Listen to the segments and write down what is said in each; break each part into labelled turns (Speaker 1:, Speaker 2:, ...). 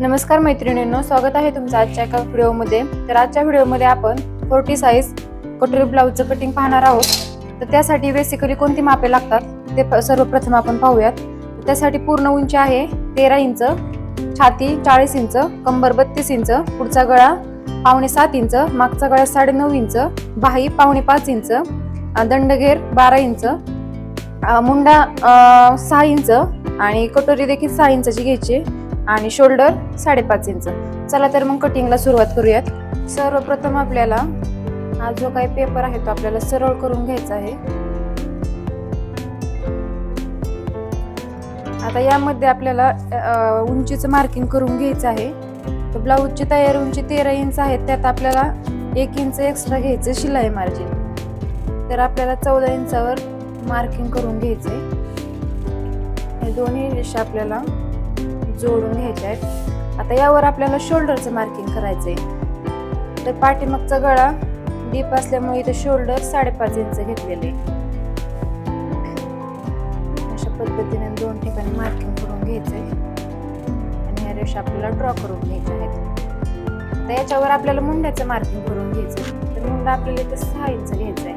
Speaker 1: नमस्कार मैत्रिणींनो स्वागत आहे तुमचं आजच्या एका व्हिडिओमध्ये. तर आजच्या व्हिडिओमध्ये आपण फोर्टी साईज कटोरी ब्लाऊजचं कटिंग पाहणार आहोत. तर त्यासाठी बेसिकली कोणती मापे लागतात ते प- सर्वप्रथम आपण पाहूयात. त्यासाठी पूर्ण उंची आहे तेरा इंच छाती चाळीस इंच कंबर बत्तीस इंच पुढचा गळा पावणे सात इंच मागचा गळा साडेनऊ इंच बाही पावणे पाच इंच दंडघेर बारा इंच मुंडा सहा इंच आणि कटोरी देखील सहा इंचाची घ्यायची आणि शोल्डर साडेपाच इंच. चला तर मग कटिंगला सुरुवात करूयात. सर्वप्रथम आपल्याला हा जो काही पेपर आहे तो आपल्याला सरळ करून घ्यायचा आहे. आता यामध्ये आपल्याला उंचीचं मार्किंग करून घ्यायचं आहे. तर ब्लाऊजची तयार उंची तेरा इंच आहे. त्यात आपल्याला एक इंच एक्स्ट्रा घ्यायचं शिलाई मार्जिन तर आपल्याला चौदा इंचावर मार्किंग करून घ्यायचं आहे हे दोन्ही रेषा आपल्याला जोडून घ्यायचे आहेत. आता यावर आपल्याला शोल्डरचं मार्किंग करायचं आहे तर पाठीमागचा गळा डीप असल्यामुळे इथे शोल्डर साडेपाच इंच घेतलेले अशा पद्धतीने दोन ठिकाणी मार्किंग करून घ्यायचंय. आणि ह्या रेषा आपल्याला ड्रॉ करून घ्यायच्या आहेत. तर याच्यावर आपल्याला मुंड्याचं मार्किंग करून घ्यायचं तर मुंडा आपल्याला इथे सहा इंच घ्यायचा आहे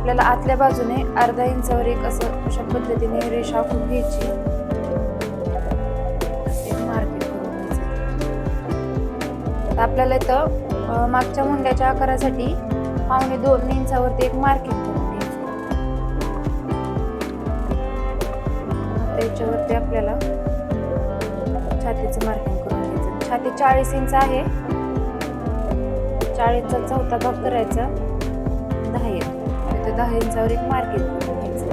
Speaker 1: आपल्याला आतल्या बाजूने अर्धा इंचावर एक असं अशा पद्धतीने रेषा आखून घ्यायची. मार्किंग करून घ्यायचं. आपल्याला इथं मागच्या मुंड्याच्या आकारासाठी पावणे दोन इंचावरती एक मार्किंग करून घ्यायचं. त्याच्यावरती आपल्याला छातीचं मार्किंग करून घ्यायचं. छाती चाळीस इंच आहे. चाळीसचा चौथा भाग करायचा. दहा इंच दहा इंचावर एक मार्किंग करून घ्यायचं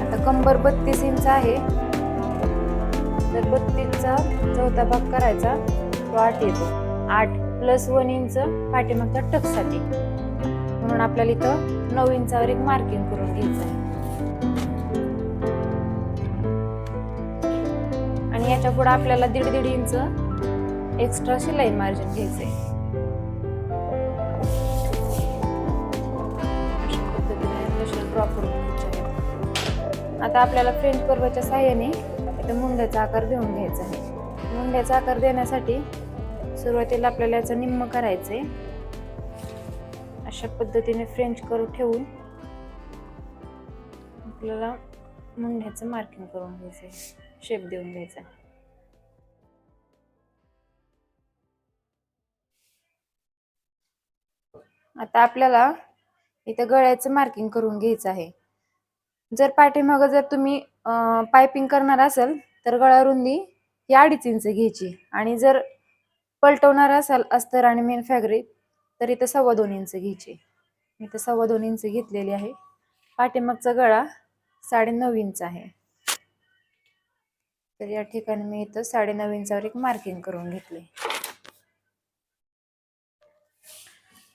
Speaker 1: आता कंबर बत्तीस इंच आहे. तर बत्तीसचा चौथा भाग करायचा. तो आठ येतो. आठ प्लस वन इंच पाठीमागचा टकसाठी म्हणून आपल्याला इथं नऊ इंचावर एक मार्किंग करून घ्यायचं आहे. आणि याच्यापुढे आपल्याला दीड दीड इंच एक्स्ट्रा शिलाई मार्जिन घ्यायचं आहे. आता आपल्याला फ्रेंच कर्वच्या साह्याने इथं मुंड्याचा आकार देऊन घ्यायचा आहे. मुंड्याचा आकार देण्यासाठी सुरुवातीला आपल्याला याचं निम्म करायचंय. अशा पद्धतीने फ्रेंच कर्व ठेवून आपल्याला मुंड्याचं मार्किंग करून घ्यायचंय. शेप देऊन घ्यायचा आता आपल्याला इथं गळ्याचं मार्किंग करून घ्यायचं आहे. जर पाठीमागं जर तुम्ही पायपिंग करणार असाल तर गळा रुंदी ही अडीच इंच घ्यायची. आणि जर पलटवणार असाल अस्तर आणि मेन फॅब्रिक तर इथं सव्वा दोन इंच घ्यायची. मी तर सव्वा दोन इंच घेतलेली आहे. पाठीमागचा गळा साडे नऊ इंच आहे. तर या ठिकाणी मी इथं साडे नऊ इंचावर एक मार्किंग करून घेतले.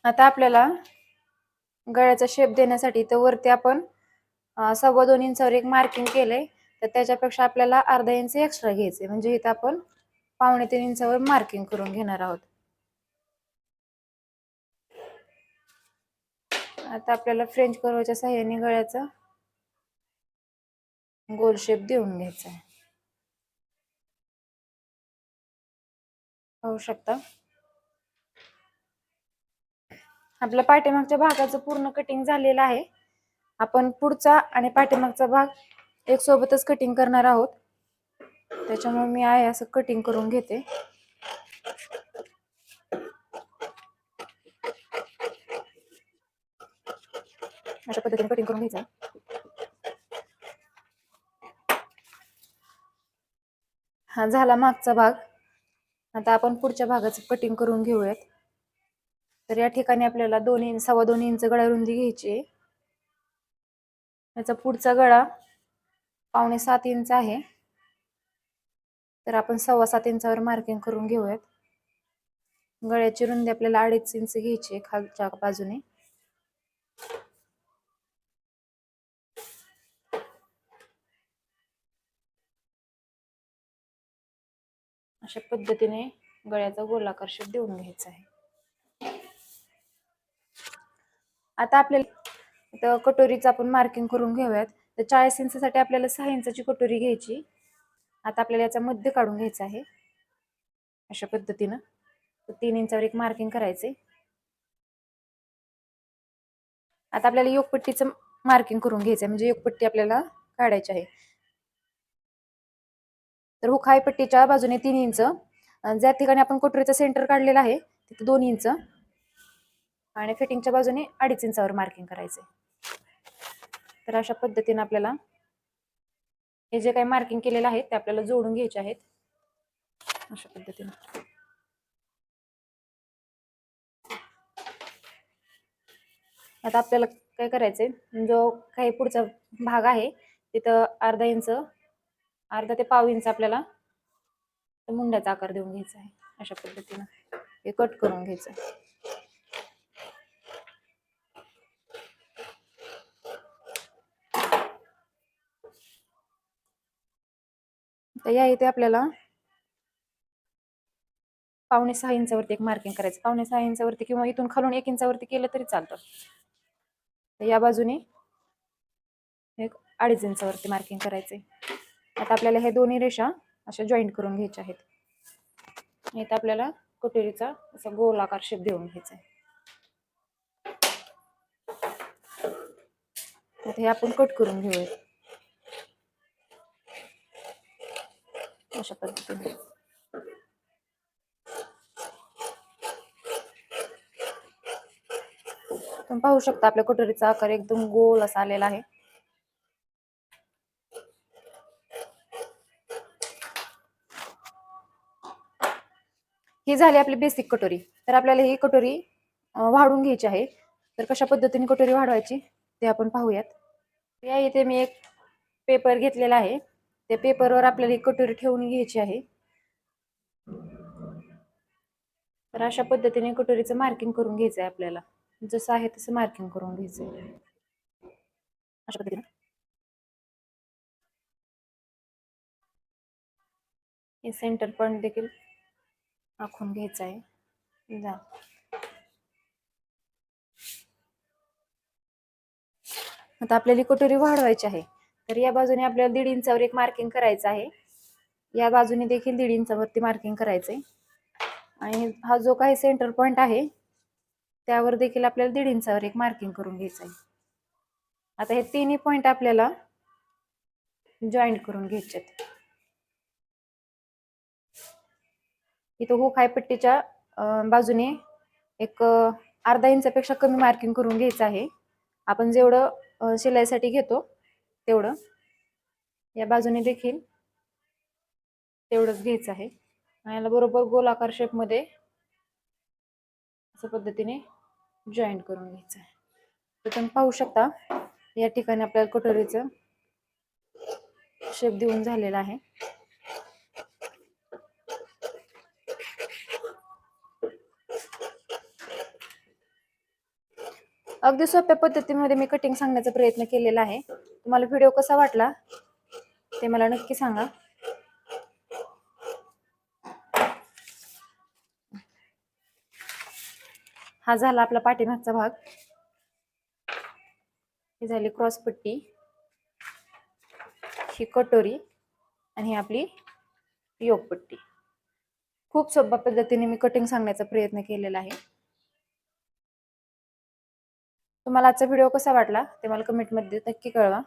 Speaker 1: आता आपल्याला गळ्याचा शेप देण्यासाठी इथं वरती आपण सव्वा दोन इंचावर एक मार्किंग केलंय. तर त्याच्यापेक्षा आपल्याला अर्धा इंच एक्स्ट्रा घ्यायचे म्हणजे इथं आपण पावणे तीन इंचावर मार्किंग करून घेणार आहोत. आता आपल्याला फ्रेंच कर्वच्या साह्याने गळ्याचा गोल शेप देऊन घ्यायचा आहे पाहू शकता? आपल्या पाठीमागच्या भागाचं पूर्ण कटिंग झालेलं आहे. आपण पुढचा आणि पाठीमागचा भाग एक सोबतच कटिंग करणार आहोत. त्याच्यामुळे मी आहे असं कटिंग करून घेते. अशा पद्धतीने कटिंग करून घ्यायचं. हा झाला मागचा भाग. आता आपण पुढच्या भागाचं कटिंग करून घेऊयात. तर या ठिकाणी आपल्याला दोन इंच सव्वा दोन इंच गळा रुंदी घ्यायची आहे. याचा पुढचा गळा पावणे सात इंच आहे. तर आपण सव्वा सात इंचावर मार्किंग करून घेऊयात. गळ्याची रुंदी आपल्याला अडीच इंच घ्यायची खालच्या बाजूने. अशा पद्धतीने गळ्याचा गोलाकर्षक देऊन घ्यायचा आहे. आता आपल्याला तर कटोरीचं आपण मार्किंग करून घेऊयात. तर चाळीस इंचासाठी आपल्याला सहा इंचाची कटोरी घ्यायची. आता आपल्याला याचा मध्य काढून घ्यायचा आहे. अशा पद्धतीनं. तर तीन इंचावर एक मार्किंग करायचे आता आपल्याला योगपट्टीचं मार्किंग करून घ्यायचं आहे म्हणजे योगपट्टी आपल्याला काढायची आहे. तर हो, हुखाई पट्टीच्या बाजूने तीन इंच. ज्या ठिकाणी आपण कटोरीचं सेंटर काढलेलं आहे तिथे दोन इंच. आणि फिटिंगच्या बाजूने अडीच इंचावर मार्किंग करायचे. तर अशा पद्धतीने आपल्याला हे जे काही मार्किंग केलेलं आहे ते आपल्याला जोडून घ्यायचे आहेत. अशा पद्धतीने. आता आपल्याला काय करायचंय? जो काही पुढचा भाग आहे तिथं अर्धा इंच अर्धा ते पाव इंच आपल्याला मुंड्याचा आकार देऊन घ्यायचा आहे. अशा पद्धतीनं हे कट करून घ्यायचं तर या इथे आपल्याला पावणे सहा इंचावरती एक मार्किंग करायचं. पावणे सहा इंचावरती किंवा इथून खालून एक इंचावरती केलं तरी चालतं. तर या बाजूने एक अडीच इंचावरती मार्किंग करायचे आता आपल्याला हे दोन्ही रेषा अशा जॉईंट करून घ्यायच्या आहेत. इथं आपल्याला कटोरीचा असा गोलाकार शेप देऊन घ्यायचा आहे आता हे आपण कट करून घेऊया अशा पद्धतीने. तुम्ही पाहू शकता आपल्या कटोरीचा आकार एकदम गोल असा आलेला आहे. ही झाली आपली बेसिक कटोरी. तर आपल्याला ही कटोरी वाढून घ्यायची आहे. तर कशा पद्धतीने कटोरी वाढवायची ते आपण पाहूयात. या इथे मी एक पेपर घेतलेला आहे. त्या पेपरवर आपल्याला ही कटोरी ठेवून घ्यायची आहे. तर अशा पद्धतीने कटोरीचं मार्किंग करून घ्यायचं आहे आपल्याला. जसं आहे तसं मार्किंग करून घ्यायचं आहे अशा पद्धतीने. हे सेंटर पॉईंट देखील आखून घ्यायचं आहे जा. आता आपल्याला कटोरी वाढवायची आहे. तर या बाजूने आपल्याला दीड इंचावर एक मार्किंग करायचं आहे. या बाजूने देखील दीड इंचावरती मार्किंग करायचंय. आणि हा जो काही सेंटर पॉइंट आहे त्यावर देखील आपल्याला दीड इंचावर एक मार्किंग करून घ्यायचं आहे. आता हे तिन्ही पॉइंट आपल्याला जॉईंट करून घ्यायचे इथं हुक हाय पट्टीच्या बाजूने एक अर्धा इंचापेक्षा कमी मार्किंग करून घ्यायचं आहे. आपण जेवढं शिलाईसाठी घेतो तेवढं. या बाजूने देखील तेवढंच घ्यायचं आहे. आणि याला बरोबर गोलाकार शेपमध्ये अशा पद्धतीने जॉईंट करून घ्यायचं आहे. तर तुम्ही पाहू शकता या ठिकाणी आपल्याला कटोरीचं शेप देऊन झालेला आहे. अगदी सोप्या पद्धतीमध्ये मी कटिंग सांगण्याचा प्रयत्न केलेला आहे. तुम्हाला व्हिडिओ कसा वाटला ते मला नक्की सांगा. हा झाला आपला पाठीमागचा भाग. ही झाली क्रॉस पट्टी. ही कटोरी आणि ही आपली योगपट्टी. खूप सोप्या पद्धतीने मी कटिंग सांगण्याचा प्रयत्न केलेला आहे. तुम्हाला आजचा व्हिडिओ कसा वाटला ते मला कमेंटमध्ये नक्की कळवा.